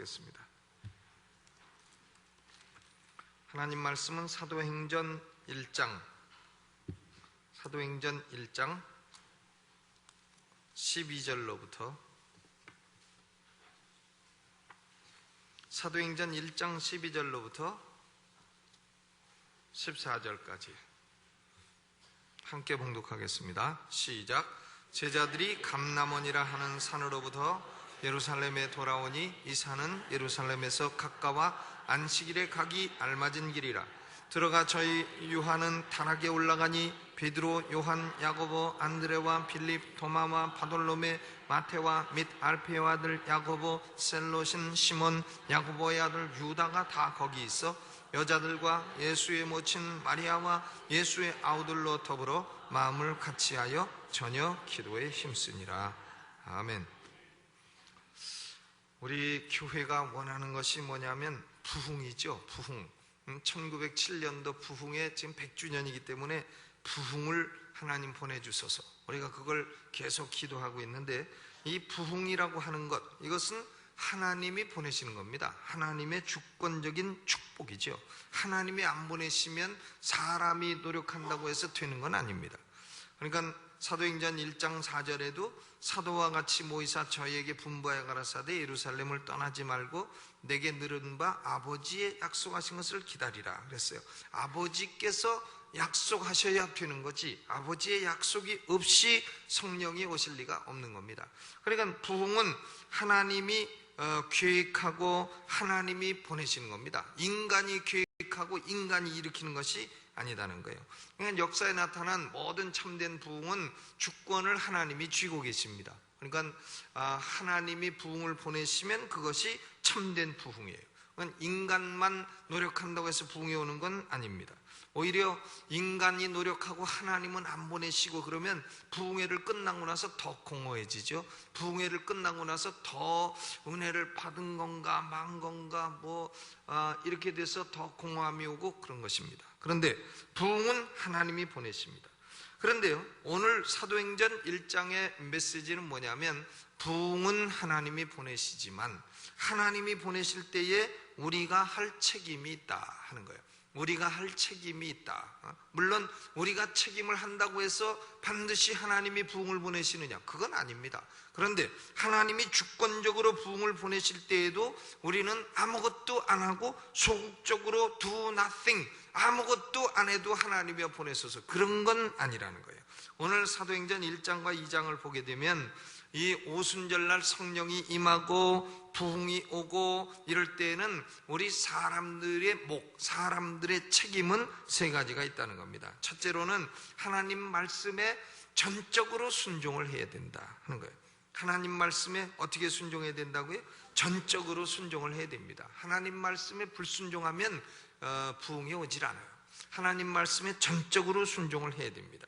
보겠습니다. 하나님 말씀은 사도행전 1장 사도행전 1장 12절로부터 사도행전 1장 12절로부터 14절까지 함께 봉독하겠습니다. 시작. 제자들이 감남원이라 하는 산으로부터 예루살렘에 돌아오니 이 산은 예루살렘에서 가까워 안식일에 가기 알맞은 길이라. 들어가 저희 유한은 타락에 올라가니 베드로, 요한, 야고보, 안드레와 빌립, 도마와 바돌로메, 마테와 및 알페의 아들 야고보, 셀로신, 시몬, 야고보의 아들 유다가 다 거기 있어 여자들과 예수의 모친 마리아와 예수의 아우들로 더불어 마음을 같이하여 전혀 기도에 힘쓰니라. 아멘. 우리 교회가 원하는 것이 뭐냐면 부흥이죠. 부흥. 1907년도 부흥의 지금 100주년이기 때문에 부흥을 하나님 보내주셔서 우리가 그걸 계속 기도하고 있는데 이 부흥이라고 하는 것 이것은 하나님이 보내시는 겁니다. 하나님의 주권적인 축복이죠. 하나님이 안 보내시면 사람이 노력한다고 해서 되는 건 아닙니다. 그러니까 사도행전 1장 4절에도 사도와 같이 모이사 저희에게 분부하여 가라사대 예루살렘을 떠나지 말고 내게 늘은 바 아버지의 약속하신 것을 기다리라 그랬어요. 아버지께서 약속하셔야 되는 거지 아버지의 약속이 없이 성령이 오실 리가 없는 겁니다. 그러니까 부흥은 하나님이 어, 계획하고 하나님이 보내시는 겁니다. 인간이 계획하고 인간이 일으키는 것이 아니다는 거예요. 그러니까 역사에 나타난 모든 참된 부흥은 주권을 하나님이 쥐고 계십니다. 그러니까 아, 하나님이 부흥을 보내시면 그것이 참된 부흥이에요. 그건 인간만 노력한다고 해서 부흥이 오는 건 아닙니다. 오히려 인간이 노력하고 하나님은 안 보내시고 그러면 부흥회를 끝나고 나서 더 공허해지죠. 부흥회를 끝나고 나서 더 은혜를 받은 건가 망 건가 뭐 아, 이렇게 돼서 더 공허함이 오고 그런 것입니다. 그런데 부흥은 하나님이 보내십니다. 그런데요, 오늘 사도행전 1장의 메시지는 뭐냐면 부흥은 하나님이 보내시지만 하나님이 보내실 때에 우리가 할 책임이 있다 하는 거예요. 우리가 할 책임이 있다. 어? 물론 우리가 책임을 한다고 해서 반드시 하나님이 부흥을 보내시느냐? 그건 아닙니다. 그런데 하나님이 주권적으로 부흥을 보내실 때에도 우리는 아무것도 안 하고 소극적으로 do nothing 아무것도 안 해도 하나님이 보내셔서 그런 건 아니라는 거예요. 오늘 사도행전 1장과 2장을 보게 되면 이 오순절날 성령이 임하고 부흥이 오고 이럴 때에는 우리 사람들의 목, 사람들의 책임은 세 가지가 있다는 겁니다. 첫째로는 하나님 말씀에 전적으로 순종을 해야 된다 하는 거예요. 하나님 말씀에 어떻게 순종해야 된다고요? 전적으로 순종을 해야 됩니다. 하나님 말씀에 불순종하면 어, 부흥이 오질 않아요. 하나님 말씀에 전적으로 순종을 해야 됩니다.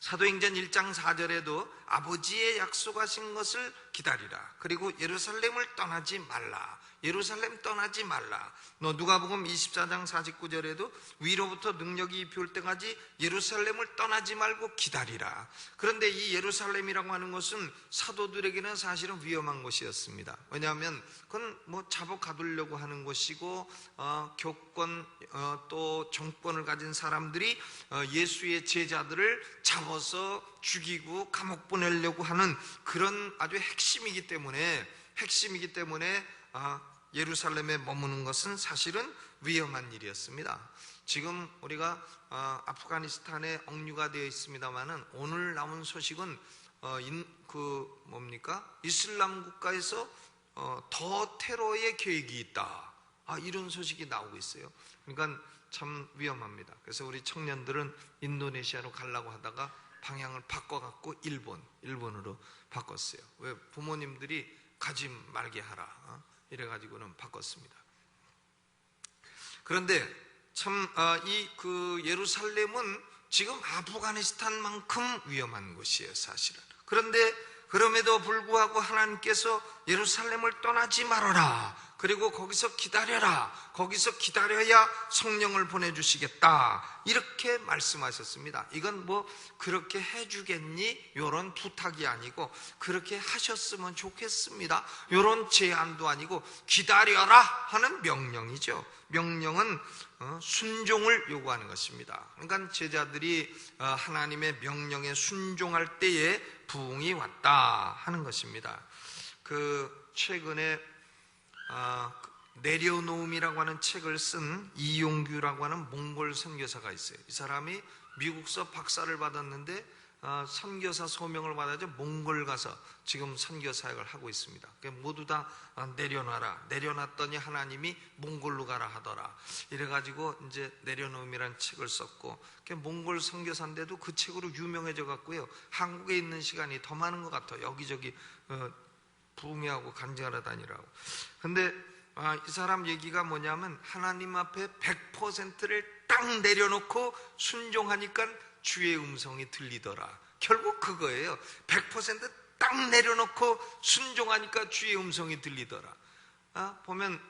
사도행전 1장 4절에도 아버지의 약속하신 것을 기다리라. 그리고 예루살렘을 떠나지 말라. 예루살렘 떠나지 말라. 너 누가복음 24장 49절에도 위로부터 능력이 입혀올 때까지 예루살렘을 떠나지 말고 기다리라. 그런데 이 예루살렘이라고 하는 것은 사도들에게는 사실은 위험한 곳이었습니다. 왜냐하면 그건 뭐 잡아 가두려고 하는 곳이고 어, 교권 어, 또 정권을 가진 사람들이 어, 예수의 제자들을 잡아서 죽이고 감옥 보내려고 하는 그런 아주 핵심이기 때문에 핵심이기 때문에 아, 예루살렘에 머무는 것은 사실은 위험한 일이었습니다. 지금 우리가 어, 아프가니스탄에 억류가 되어 있습니다만은 오늘 나온 소식은 어, 인, 그 뭡니까 이슬람 국가에서 어, 더 테러의 계획이 있다. 아, 이런 소식이 나오고 있어요. 그러니까 참 위험합니다. 그래서 우리 청년들은 인도네시아로 가려고 하다가 방향을 바꿔갖고 일본, 일본으로 바꿨어요. 왜 부모님들이 가지 말게 하라. 어? 이래가지고는 바꿨습니다. 그런데 참, 아, 이 그 예루살렘은 지금 아프가니스탄만큼 위험한 곳이에요, 사실은. 그런데 그럼에도 불구하고 하나님께서 예루살렘을 떠나지 말아라. 그리고 거기서 기다려라. 거기서 기다려야 성령을 보내주시겠다. 이렇게 말씀하셨습니다. 이건 뭐 그렇게 해주겠니? 이런 부탁이 아니고 그렇게 하셨으면 좋겠습니다. 이런 제안도 아니고 기다려라 하는 명령이죠. 명령은 어, 순종을 요구하는 것입니다. 그러니까 제자들이 어, 하나님의 명령에 순종할 때에 부흥이 왔다 하는 것입니다. 그 최근에 아, 내려놓음이라고 하는 책을 쓴 이용규라고 하는 몽골 선교사가 있어요. 이 사람이 미국서 박사를 받았는데 아, 선교사 소명을 받아서 몽골 가서 지금 선교 사역을 하고 있습니다. 그러니까 모두 다 아, 내려놔라. 내려놨더니 하나님이 몽골로 가라 하더라. 이래가지고 이제 내려놓음이라는 책을 썼고, 그러니까 몽골 선교사인데도 그 책으로 유명해져 갖고요. 한국에 있는 시간이 더 많은 것 같아요. 여기저기 어, 부흥회하고 간증하러 다니라고. 근데 아, 이 사람 얘기가 뭐냐면 하나님 앞에 100%를 딱 내려놓고 순종하니까 주의 음성이 들리더라. 결국 그거예요. 100%딱 내려놓고 순종하니까 주의 음성이 들리더라. 아, 보면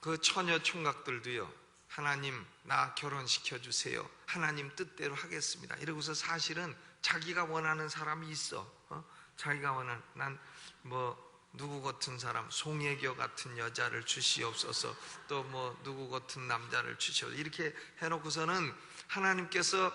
그 처녀 총각들도요. 하나님 나 결혼시켜 주세요. 하나님 뜻대로 하겠습니다. 이러고서 사실은 자기가 원하는 사람이 있어. 어? 자기가 원하는 난뭐 누구 같은 사람, 송혜교 같은 여자를 주시옵소서, 또 뭐 누구 같은 남자를 주시옵소서 이렇게 해놓고서는 하나님께서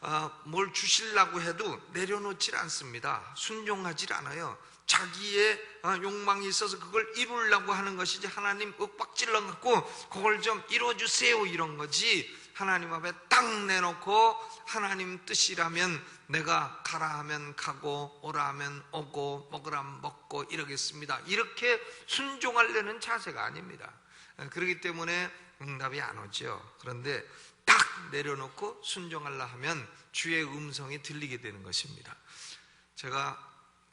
아, 뭘 주시려고 해도 내려놓질 않습니다. 순종하질 않아요. 자기의 아, 욕망이 있어서 그걸 이루려고 하는 것이지 하나님 윽박질러 갖고 그걸 좀 이루어주세요 이런 거지 하나님 앞에 딱 내놓고 하나님 뜻이라면 내가 가라 하면 가고 오라 하면 오고 먹으라 하면 먹고 이러겠습니다. 이렇게 순종하려는 자세가 아닙니다. 그렇기 때문에 응답이 안 오죠. 그런데 딱 내려놓고 순종하려 하면 주의 음성이 들리게 되는 것입니다. 제가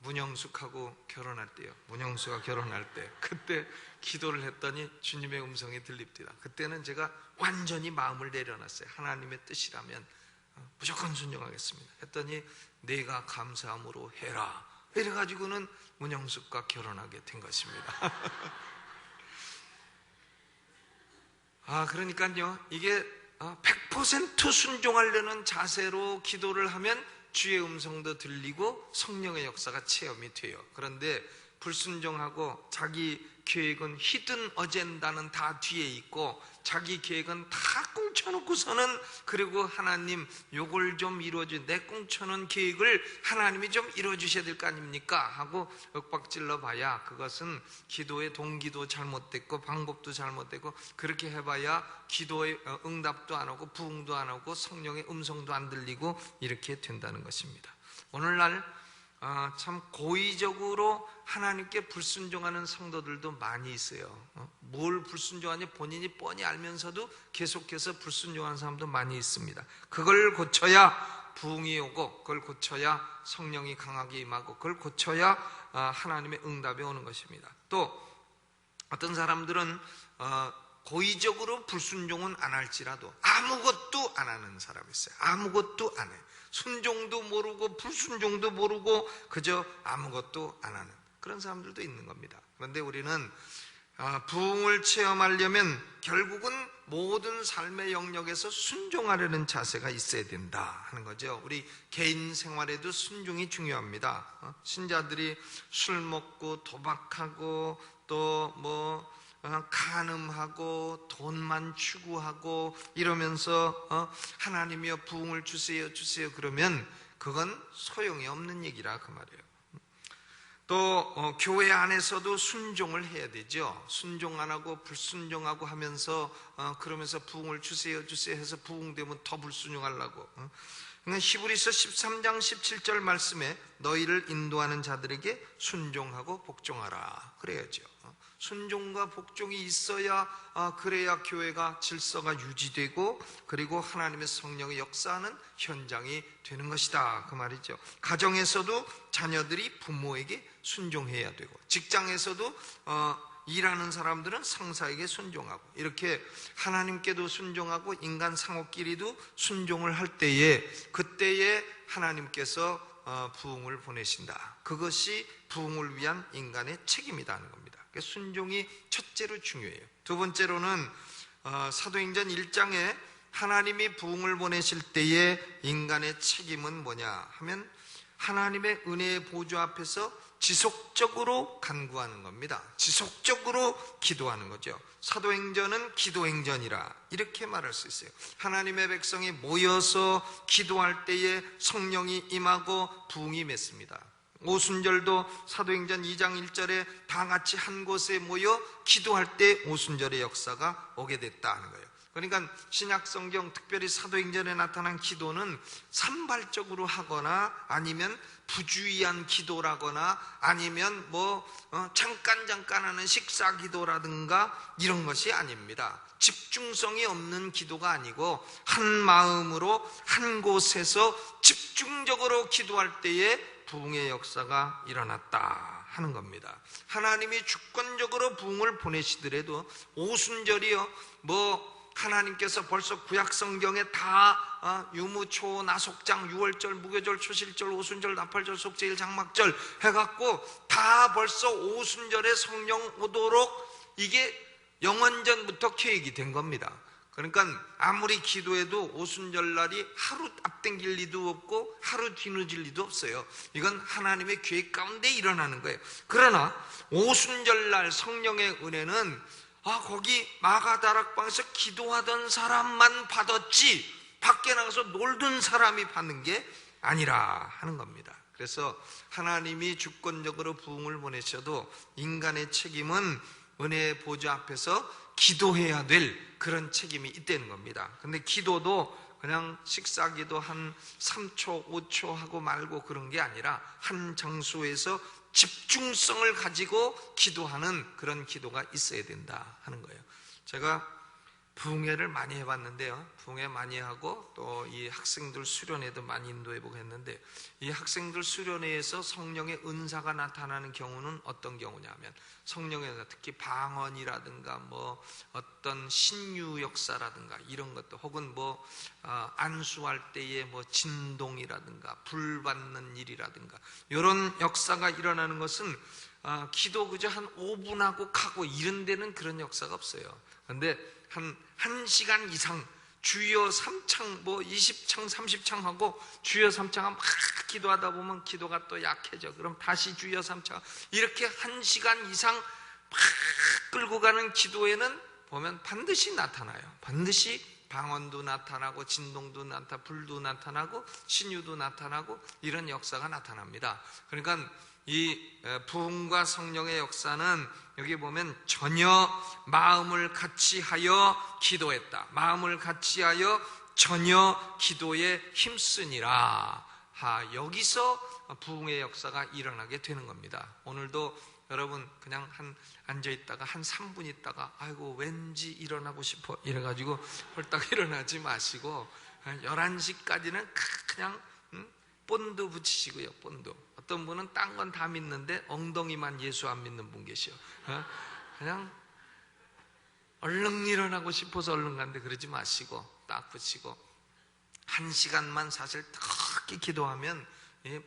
문영숙하고 결혼할 때요. 문영수가 결혼할 때 그때 기도를 했더니 주님의 음성이 들립니다. 그때는 제가 완전히 마음을 내려놨어요. 하나님의 뜻이라면 어, 무조건 순종하겠습니다. 했더니 내가 감사함으로 해라. 이래가지고는 문영숙과 결혼하게 된 것입니다. 아, 그러니까요. 이게 100% 어, 순종하려는 자세로 기도를 하면 주의 음성도 들리고 성령의 역사가 체험이 돼요. 그런데 불순종하고 자기 계획은 히든 어젠다는 다 뒤에 있고 자기 계획은 다 꽁쳐놓고서는 그리고 하나님 요걸 좀 이루어주 내 꽁쳐놓은 계획을 하나님이 좀 이루어주셔야 될 거 아닙니까? 하고 윽박질러 봐야 그것은 기도의 동기도 잘못됐고 방법도 잘못됐고 그렇게 해봐야 기도의 어, 응답도 안 오고 부흥도 안 오고 성령의 음성도 안 들리고 이렇게 된다는 것입니다 오늘날 아, 참 고의적으로 하나님께 불순종하는 성도들도 많이 있어요. 어? 뭘 불순종하는지 본인이 뻔히 알면서도 계속해서 불순종하는 사람도 많이 있습니다. 그걸 고쳐야 부흥이 오고 그걸 고쳐야 성령이 강하게 임하고 그걸 고쳐야 아, 하나님의 응답이 오는 것입니다. 또 어떤 사람들은 어, 고의적으로 불순종은 안 할지라도 아무것도 안 하는 사람이 있어요. 아무것도 안 해요. 순종도 모르고 불순종도 모르고 그저 아무것도 안 하는 그런 사람들도 있는 겁니다. 그런데 우리는 아, 부흥을 체험하려면 결국은 모든 삶의 영역에서 순종하려는 자세가 있어야 된다 하는 거죠. 우리 개인 생활에도 순종이 중요합니다. 어? 신자들이 술 먹고 도박하고 또뭐 어, 간음하고 돈만 추구하고 이러면서 어, 하나님이여 부흥을 주세요 주세요 그러면 그건 소용이 없는 얘기라 그 말이에요. 또 어, 교회 안에서도 순종을 해야 되죠. 순종 안 하고 불순종하고 하면서 그러면서 부흥을 주세요 주세요 해서 부흥되면 더 불순종하려고. 그러니까 히브리서 13장 17절 말씀에 너희를 인도하는 자들에게 순종하고 복종하라 그래야죠. 순종과 복종이 있어야 아, 그래야 교회가 질서가 유지되고 그리고 하나님의 성령의 역사하는 현장이 되는 것이다 그 말이죠. 가정에서도 자녀들이 부모에게 순종해야 되고 직장에서도 어, 일하는 사람들은 상사에게 순종하고 이렇게 하나님께도 순종하고 인간 상호끼리도 순종을 할 때에 그때에 하나님께서 어, 부흥을 보내신다. 그것이 부흥을 위한 인간의 책임이라는 겁니다. 그러니까 순종이 첫째로 중요해요. 두 번째로는 어, 사도행전 1장에 하나님이 부흥을 보내실 때에 인간의 책임은 뭐냐 하면 하나님의 은혜의 보좌 앞에서 지속적으로 간구하는 겁니다. 지속적으로 기도하는 거죠. 사도행전은 기도행전이라 이렇게 말할 수 있어요. 하나님의 백성이 모여서 기도할 때에 성령이 임하고 부흥이 맺습니다. 오순절도 사도행전 2장 1절에 다 같이 한 곳에 모여 기도할 때 오순절의 역사가 오게 됐다 하는 거예요. 그러니까 신약 성경 특별히 사도행전에 나타난 기도는 산발적으로 하거나 아니면 부주의한 기도라거나 아니면 뭐 어, 잠깐 잠깐 하는 식사 기도라든가 이런 것이 아닙니다. 집중성이 없는 기도가 아니고 한 마음으로 한 곳에서 집중적으로 기도할 때에 부흥의 역사가 일어났다 하는 겁니다. 하나님이 주권적으로 부흥을 보내시더라도 오순절이요 뭐 하나님께서 벌써 구약 성경에 다 어, 유무초, 나속장, 유월절, 무교절, 초실절, 오순절, 나팔절, 속죄일, 장막절 해갖고 다 벌써 오순절에 성령 오도록 이게 영원전부터 계획이 된 겁니다. 그러니까 아무리 기도해도 오순절 날이 하루 앞당길 리도 없고 하루 뒤늦을 리도 없어요. 이건 하나님의 계획 가운데 일어나는 거예요. 그러나 오순절 날 성령의 은혜는 아 거기 마가다락방에서 기도하던 사람만 받았지 밖에 나가서 놀던 사람이 받는 게 아니라 하는 겁니다. 그래서 하나님이 주권적으로 부흥을 보내셔도 인간의 책임은 은혜의 보좌 앞에서 기도해야 될 그런 책임이 있다는 겁니다. 근데 기도도 그냥 식사 기도 한 3초, 5초 하고 말고 그런 게 아니라 한 장소에서 집중성을 가지고 기도하는 그런 기도가 있어야 된다 하는 거예요. 제가 부흥회를 많이 해봤는데요. 부흥회 많이 하고 또 이 학생들 수련회도 많이 인도해보고 했는데 이 학생들 수련회에서 성령의 은사가 나타나는 경우는 어떤 경우냐면 성령의 은사 특히 방언이라든가 뭐 어떤 신유 역사라든가 이런 것도 혹은 뭐 어, 안수할 때의 뭐 진동이라든가 불 받는 일이라든가 이런 역사가 일어나는 것은 어, 기도 그저 한 5분 하고 가고 이런 데는 그런 역사가 없어요. 근데 한 1시간 이상 주여 3창 뭐 20창 30창 하고 주여 3창 막 기도하다 보면 기도가 또 약해져. 그럼 다시 주여 3창 이렇게 1시간 이상 막 끌고 가는 기도에는 보면 반드시 나타나요. 반드시 방언도 나타나고 진동도 나타 불도 나타나고 신유도 나타나고 이런 역사가 나타납니다. 그러니까 이 부흥과 성령의 역사는 여기 보면 전혀 마음을 같이 하여 기도했다. 마음을 같이 하여 전혀 기도에 힘쓰니라. 하, 여기서 부흥의 역사가 일어나게 되는 겁니다. 오늘도 여러분 그냥 한 앉아 있다가 한 3분 있다가 아이고 왠지 일어나고 싶어 이래 가지고 홀딱 일어나지 마시고 11시까지는 그냥 본드 붙이시고요. 본드. 어떤 분은 딴 건 다 믿는데 엉덩이만 예수 안 믿는 분 계셔. 어? 그냥 얼른 일어나고 싶어서 얼른 간데 그러지 마시고 딱 붙이고 한 시간만 사실 크게 기도하면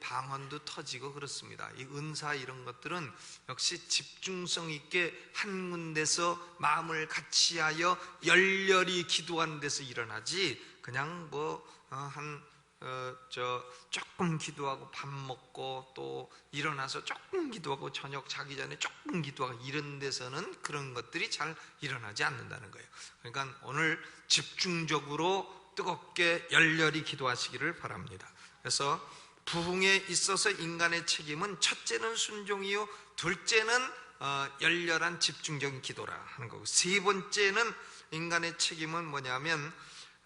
방언도 터지고 그렇습니다. 이 은사 이런 것들은 역시 집중성 있게 한 군데서 마음을 같이하여 열렬히 기도하는 데서 일어나지 그냥 뭐한 어, 저 조금 기도하고 밥 먹고 또 일어나서 조금 기도하고 저녁 자기 전에 조금 기도하고 이런 데서는 그런 것들이 잘 일어나지 않는다는 거예요. 그러니까 오늘 집중적으로 뜨겁게 열렬히 기도하시기를 바랍니다. 그래서 부흥에 있어서 인간의 책임은 첫째는 순종이요, 둘째는 어, 열렬한 집중적인 기도라 하는 거고, 세 번째는 인간의 책임은 뭐냐면 어,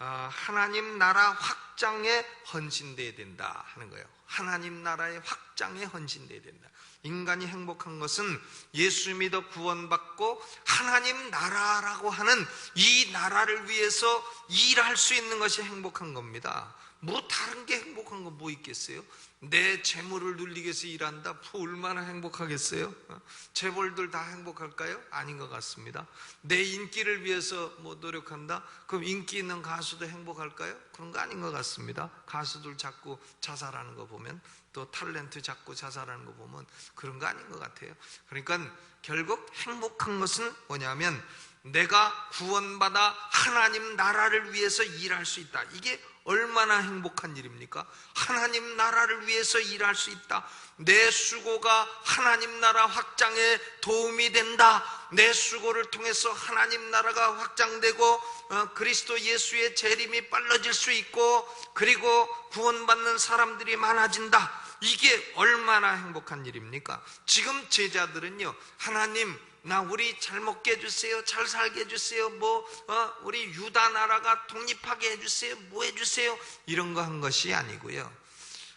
하나님 나라 확장에 헌신돼야 된다 하는 거예요. 하나님 나라의 확장에 헌신돼야 된다. 인간이 행복한 것은 예수 믿어 구원받고 하나님 나라라고 하는 이 나라를 위해서 일할 수 있는 것이 행복한 겁니다. 뭐 다른 게 행복한 거뭐 있겠어요? 내 재물을 눌리기 위해서 일한다? 뭐 얼마나 행복하겠어요? 어? 재벌들 다 행복할까요? 아닌 것 같습니다. 내 인기를 위해서 뭐 노력한다? 그럼 인기 있는 가수도 행복할까요? 그런 거 아닌 것 같습니다. 가수들 자꾸 자살하는 거 보면 또 탤런트 자꾸 자살하는 거 보면 그런 거 아닌 것 같아요. 그러니까 결국 행복한 것은 뭐냐면 내가 구원받아 하나님 나라를 위해서 일할 수 있다. 이게 얼마나 행복한 일입니까? 하나님 나라를 위해서 일할 수 있다. 내 수고가 하나님 나라 확장에 도움이 된다. 내 수고를 통해서 하나님 나라가 확장되고 어, 그리스도 예수의 재림이 빨라질 수 있고 그리고 구원받는 사람들이 많아진다. 이게 얼마나 행복한 일입니까? 지금 제자들은요, 하나님, 나 우리 잘 먹게 해주세요, 잘 살게 해주세요, 뭐, 어, 우리 유다 나라가 독립하게 해주세요, 뭐 해주세요, 이런 거 한 것이 아니고요.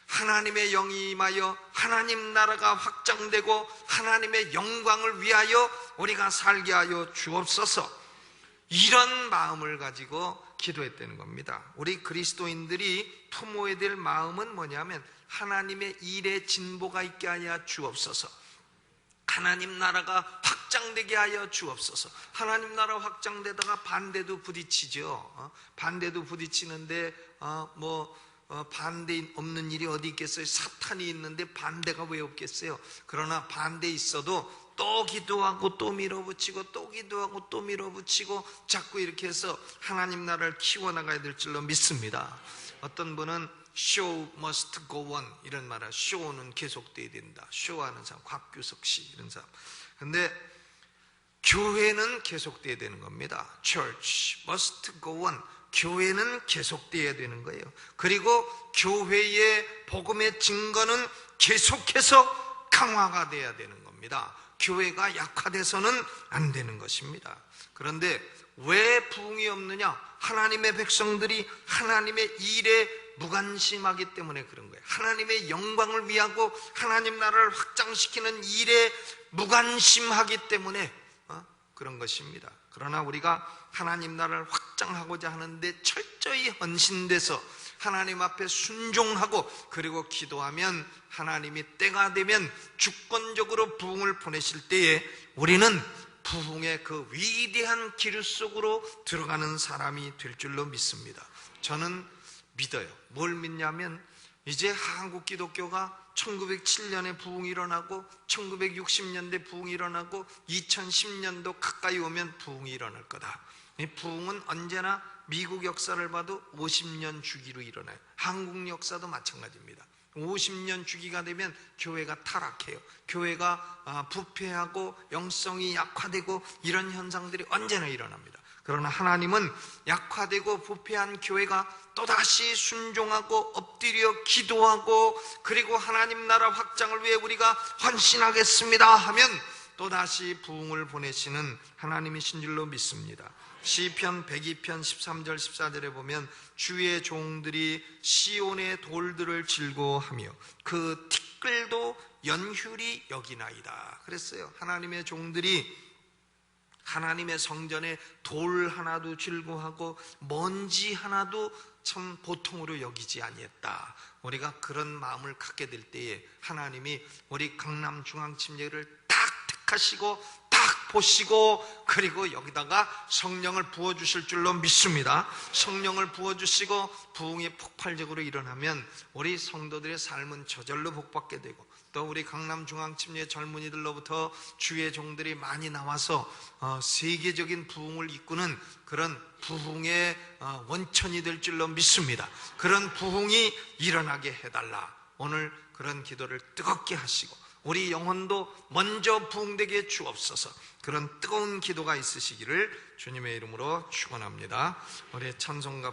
하나님의 영이 임하여 하나님 나라가 확장되고 하나님의 영광을 위하여 우리가 살게 하여 주옵소서. 이런 마음을 가지고 기도했다는 겁니다. 우리 그리스도인들이 품어야 될 마음은 뭐냐면 하나님의 일에 진보가 있게 하여 주옵소서. 하나님 나라가 확장되게 하여 주옵소서. 하나님 나라 확장되다가 반대도 부딪히죠. 어? 반대도 부딪히는데 어, 뭐 어, 반대 없는 일이 어디 있겠어요? 사탄이 있는데 반대가 왜 없겠어요? 그러나 반대 있어도 또 기도하고 또 밀어붙이고 또 기도하고 또 밀어붙이고 자꾸 이렇게 해서 하나님 나라를 키워나가야 될 줄로 믿습니다. 어떤 분은 show must go on 이런 말을 show는 계속돼야 된다. show하는 사람 곽규석 씨 이런 사람. 근데 교회는 계속돼야 되는 겁니다. church must go on. 교회는 계속돼야 되는 거예요. 그리고 교회의 복음의 증거는 계속해서 강화가 돼야 되는 겁니다. 교회가 약화돼서는 안 되는 것입니다. 그런데 왜 부흥이 없느냐? 하나님의 백성들이 하나님의 일에 무관심하기 때문에 그런 거예요. 하나님의 영광을 위하고 하나님 나라를 확장시키는 일에 무관심하기 때문에 어? 그런 것입니다. 그러나 우리가 하나님 나라를 확장하고자 하는데 철저히 헌신돼서 하나님 앞에 순종하고 그리고 기도하면 하나님이 때가 되면 주권적으로 부흥을 보내실 때에 우리는 부흥의 그 위대한 기류 속으로 들어가는 사람이 될 줄로 믿습니다. 저는 믿어요. 뭘 믿냐면 이제 한국 기독교가 1907년에 부흥이 일어나고 1960년대 부흥이 일어나고 2010년도 가까이 오면 부흥이 일어날 거다. 이 부흥은 언제나 미국 역사를 봐도 50년 주기로 일어나요. 한국 역사도 마찬가지입니다. 50년 주기가 되면 교회가 타락해요. 교회가 아, 부패하고 영성이 약화되고 이런 현상들이 언제나 일어납니다. 그러나 하나님은 약화되고 부패한 교회가 또다시 순종하고 엎드려 기도하고 그리고 하나님 나라 확장을 위해 우리가 헌신하겠습니다 하면 또다시 부흥을 보내시는 하나님이신 줄로 믿습니다. 시편 102편 13절 14절에 보면 주의 종들이 시온의 돌들을 즐거워하며 그 티끌도 연휴리 여기나이다. 그랬어요. 하나님의 종들이 하나님의 성전에 돌 하나도 즐거워하고 먼지 하나도 참 보통으로 여기지 아니했다. 우리가 그런 마음을 갖게 될 때에 하나님이 우리 강남 중앙 침례를 딱 택하시고 딱 보시고 그리고 여기다가 성령을 부어 주실 줄로 믿습니다. 성령을 부어 주시고 부흥이 폭발적으로 일어나면 우리 성도들의 삶은 저절로 복받게 되고 또 우리 강남 중앙침례 젊은이들로부터 주의 종들이 많이 나와서 어, 세계적인 부흥을 이끄는 그런 부흥의 어, 원천이 될 줄로 믿습니다. 그런 부흥이 일어나게 해달라. 오늘 그런 기도를 뜨겁게 하시고 우리 영혼도 먼저 부흥되게 주옵소서. 그런 뜨거운 기도가 있으시기를 주님의 이름으로 축원합니다. 우리 찬송가